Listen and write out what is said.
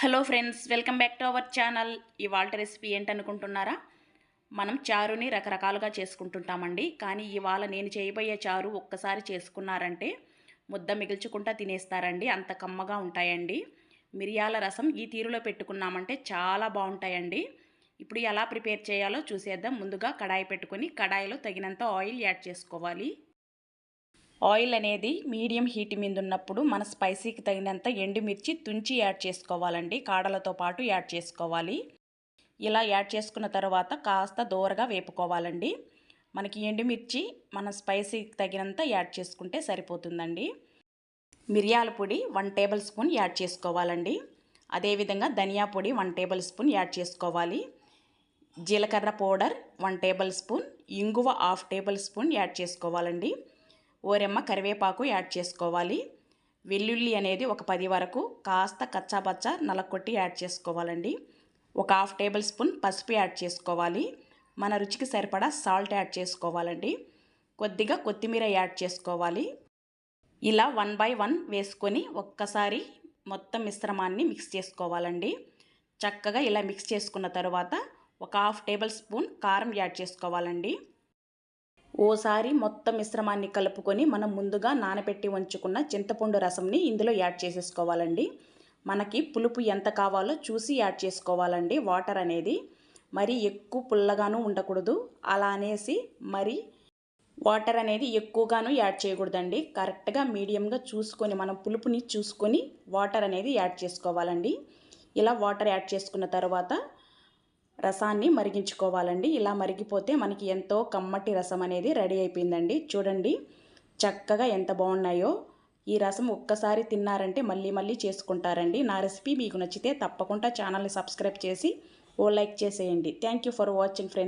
Hello friends welcome back to our channel ఇవాళ recipe ఏంటనుకుంటున్నారా? మనం చారుని రకరకాలుగా చేసుకుంటుంటామండి. కానీ ఇవాళ నేను చేయబోయే చారు ఒక్కసారి చేసుకున్నారంటే ముద్ద మిగిల్చుకుంటా తినేస్తారండి. అంత కమ్మగా ఉంటాయండి. మిరియాల రసం ఈ తీరులో పెట్టుకున్నామంటే చాలా బాగుంటాయండి. ఇప్పుడు ఎలా ప్రిపేర్ చేయాలో చూసేద్దాం. ముందుగా కడాయి పెట్టుకొని కడాయిలో తగినంత ఆయిల్ యాడ్ చేసుకోవాలి. ఆయిల్ అనేది మీడియం హీట్ మీద ఉన్నప్పుడు మన స్పైసీకి తగినంత ఎండుమిర్చి తుంచి యాడ్ చేసుకోవాలండి. కాడలతో పాటు యాడ్ చేసుకోవాలి. ఇలా యాడ్ చేసుకున్న తర్వాత కాస్త దూరగా వేపుకోవాలండి. మనకి ఎండుమిర్చి మన స్పైసీకి తగినంత యాడ్ చేసుకుంటే సరిపోతుందండి. మిరియాల పొడి వన్ టేబుల్ స్పూన్ యాడ్ చేసుకోవాలండి. అదేవిధంగా ధనియా పొడి వన్ టేబుల్ స్పూన్ యాడ్ చేసుకోవాలి. జీలకర్ర పౌడర్ వన్ టేబుల్ స్పూన్ ఇంగువ హాఫ్ టేబుల్ స్పూన్ యాడ్ చేసుకోవాలండి. ఓరెమ్మ కరివేపాకు యాడ్ చేసుకోవాలి. వెల్లుల్లి అనేది ఒక పది వరకు కాస్త కచ్చాపచ్చ నలకొట్టి యాడ్ చేసుకోవాలండి. ఒక హాఫ్ టేబుల్ స్పూన్ పసుపు యాడ్ చేసుకోవాలి. మన రుచికి సరిపడా సాల్ట్ యాడ్ చేసుకోవాలండి. కొద్దిగా కొత్తిమీర యాడ్ చేసుకోవాలి. ఇలా వన్ బై వన్ వేసుకొని ఒక్కసారి మొత్తం మిశ్రమాన్ని మిక్స్ చేసుకోవాలండి. చక్కగా ఇలా మిక్స్ చేసుకున్న తర్వాత ఒక హాఫ్ టేబుల్ స్పూన్ కారం యాడ్ చేసుకోవాలండి. ఓసారి మొత్తం మిశ్రమాన్ని కలుపుకొని మనం ముందుగా నానబెట్టి ఉంచుకున్న చింతపండు రసంని ఇందులో యాడ్ చేసేసుకోవాలండి. మనకి పులుపు ఎంత కావాలో చూసి యాడ్ చేసుకోవాలండి వాటర్ అనేది. మరి ఎక్కువ పుల్లగాను ఉండకూడదు. అలా అనేసి మరి వాటర్ అనేది ఎక్కువగాను యాడ్ చేయకూడదండి. కరెక్ట్గా మీడియంగా చూసుకొని మనం పులుపుని చూసుకొని వాటర్ అనేది యాడ్ చేసుకోవాలండి. ఇలా వాటర్ యాడ్ చేసుకున్న తర్వాత రసాన్ని మరిగించుకోవాలండి. ఇలా మరిగిపోతే మనకి ఎంతో కమ్మటి రసం అనేది రెడీ అయిపోయిందండి. చూడండి చక్కగా ఎంత బాగున్నాయో. ఈ రసం ఒక్కసారి తిన్నారంటే మళ్ళీ మళ్ళీ చేసుకుంటారండి. నా రెసిపీ మీకు నచ్చితే తప్పకుండా ఛానల్ని సబ్స్క్రైబ్ చేసి ఓ లైక్ చేసేయండి. Thank you for watching friends.